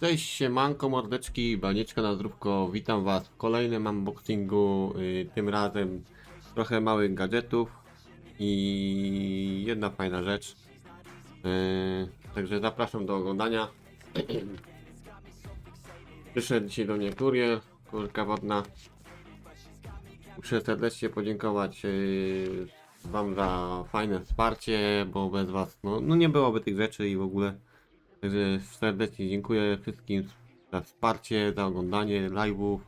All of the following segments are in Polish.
Cześć, siemanko, mordeczki, banieczka na zdrówko, witam was w kolejnym unboxingu, y, tym razem trochę małych gadżetów i jedna fajna rzecz. Y, także zapraszam do oglądania. Przyszedł dzisiaj do mnie kurier, kurka wodna. Muszę serdecznie podziękować y, wam za fajne wsparcie, bo bez was no, no nie byłoby tych rzeczy i w ogóle. Także serdecznie dziękuję wszystkim za wsparcie, za oglądanie live'ów,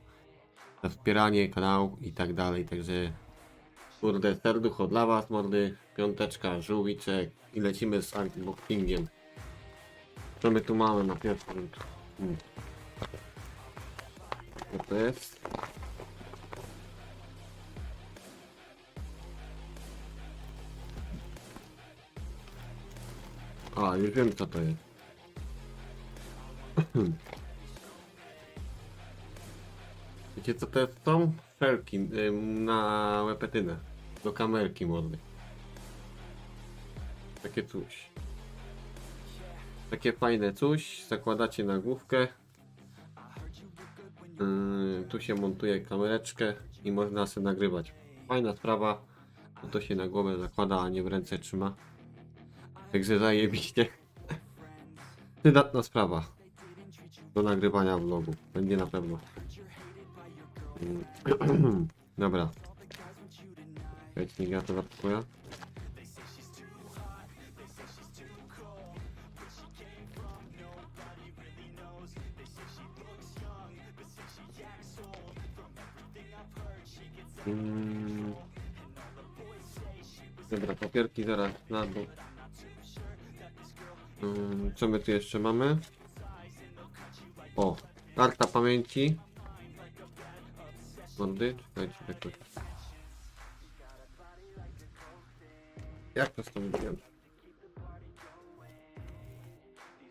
za wspieranie kanału i tak dalej. Także kurde, serducho dla was, mordy, piąteczka, żółwiczek i lecimy z unboxingiem. Co my tu mamy na pierwszym? Hmm. Co to jest? A, już wiem co to jest. Wiecie co to jest? Są felki ym, na łepetynę. Do kamerki młody. Takie coś. Takie fajne coś. Zakładacie na główkę. Yy, tu się montuje kamereczkę i można sobie nagrywać. Fajna sprawa. Bo to się na głowę zakłada, a nie w ręce trzyma. Także zajebiście. Przydatna sprawa do nagrywania vlogu. Będzie na pewno. Dobra. Niech ja to zapakuję. Mm. Dobra, papierki zaraz na dół. Mm, Co my tu jeszcze mamy? O, karta pamięci. Mordy, czekajcie, jakoś. Jak to wyjąć?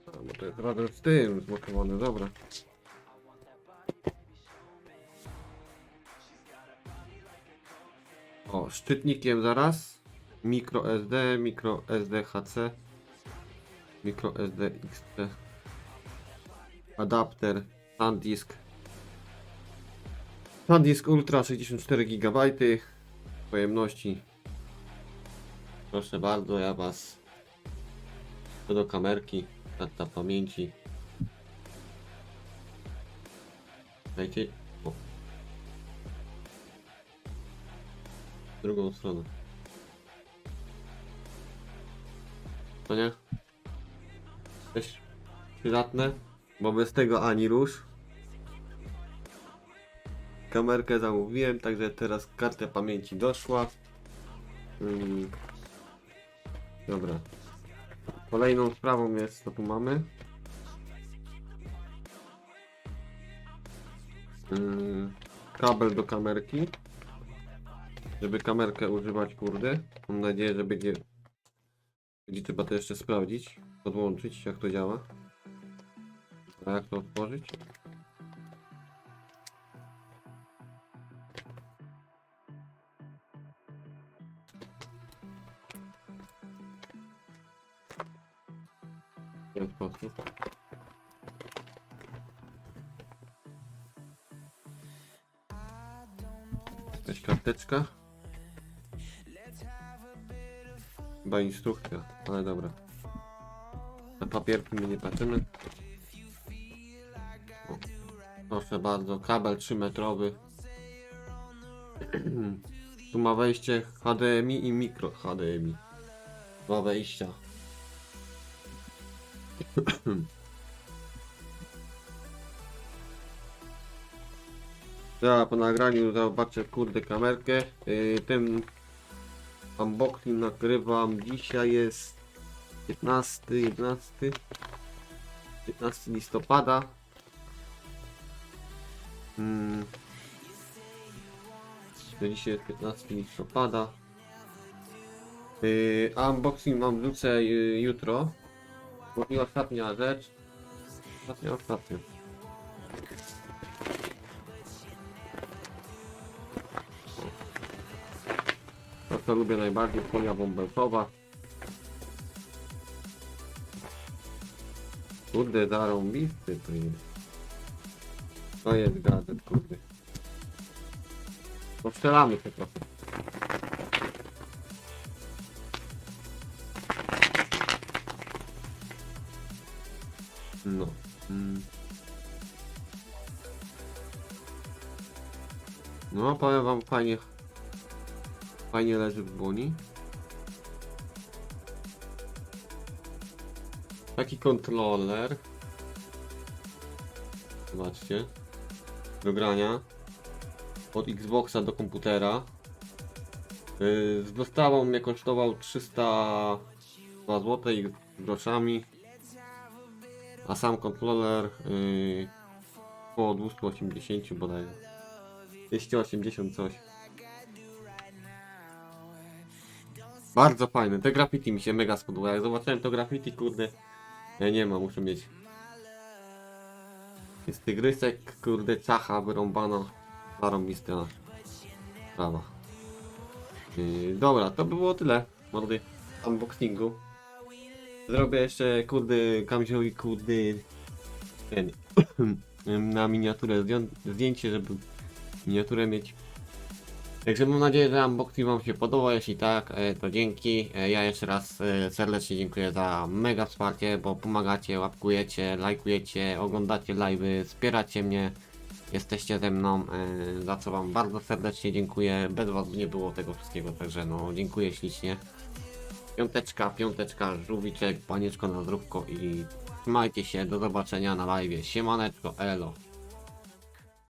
A, bo to jest razem z tym zmokowane, dobra. O, szczytnikiem zaraz. Micro SD, micro SDHC, micro SDXT adapter, SanDisk. SanDisk Ultra 64 GB pojemności. Proszę bardzo, ja was co do kamerki, karta pamięci. Dajcie. O. Drugą stronę. To nie? Też przydatne? Bo bez tego ani rusz. Kamerkę zamówiłem, także teraz karta pamięci doszła. Mm. Dobra. Kolejną sprawą jest, co tu mamy. Mm. Kabel do kamerki. Żeby kamerkę używać, kurde. Mam nadzieję, że będzie... Będzie trzeba to jeszcze sprawdzić, podłączyć, jak to działa. A jak to otworzyć? W ten sposób. Jakaś karteczka. Chyba instrukcja, ale dobra. Na papierki my nie patrzymy. Proszę bardzo, kabel 3 metrowy. Tu ma wejście HDMI i mikro HDMI. Dwa wejścia. Ja po nagraniu zobaczę kurde kamerkę. Yy, ten unboxing nagrywam. Dzisiaj jest 15, 11, 15 listopada. Hmm. Dzisiaj jest 15 listopada. Yy, unboxing mam wrzucę yy, jutro. Bo i ostatnia rzecz. Ostatnia, ostatnia. To co lubię najbardziej, folia bąbelkowa. Kurde, zarąbisty to jest. To jest gadżet, kurde. Postrzelamy się trochę. No. Mm. No, powiem wam fajnie. Fajnie leży w dłoni. Taki kontroler. Zobaczcie. Do grania. Od Xboxa do komputera. Yy, z dostawą mnie kosztował 300 zł groszami. A sam kontroler yy, około 280 bodajże. 280 coś. Bardzo fajne. Te graffiti mi się mega spodobało. Jak zobaczyłem to graffiti, kurde. Ja nie ma, muszę mieć. Jest tygrysek, kurde, czacha wyrąbana. Zarąbista sprawa. Yy, dobra, to by było tyle. Mordy unboxingu. Zrobię jeszcze, kurde, Kamziowi, kurde, ten, na miniaturę zdję- zdjęcie, żeby miniaturę mieć. Także mam nadzieję, że unboxing Wam się podoba. Jeśli tak, e, to dzięki. E, Ja jeszcze raz e, serdecznie dziękuję za mega wsparcie, bo pomagacie, łapkujecie, lajkujecie, oglądacie live'y, wspieracie mnie, jesteście ze mną, za co Wam bardzo serdecznie dziękuję. Bez Was nie było tego wszystkiego, także no dziękuję ślicznie. Piąteczka, piąteczka, żółwiczek, panieczko na zdrówko i trzymajcie się, do zobaczenia na live. Siemaneczko, elo.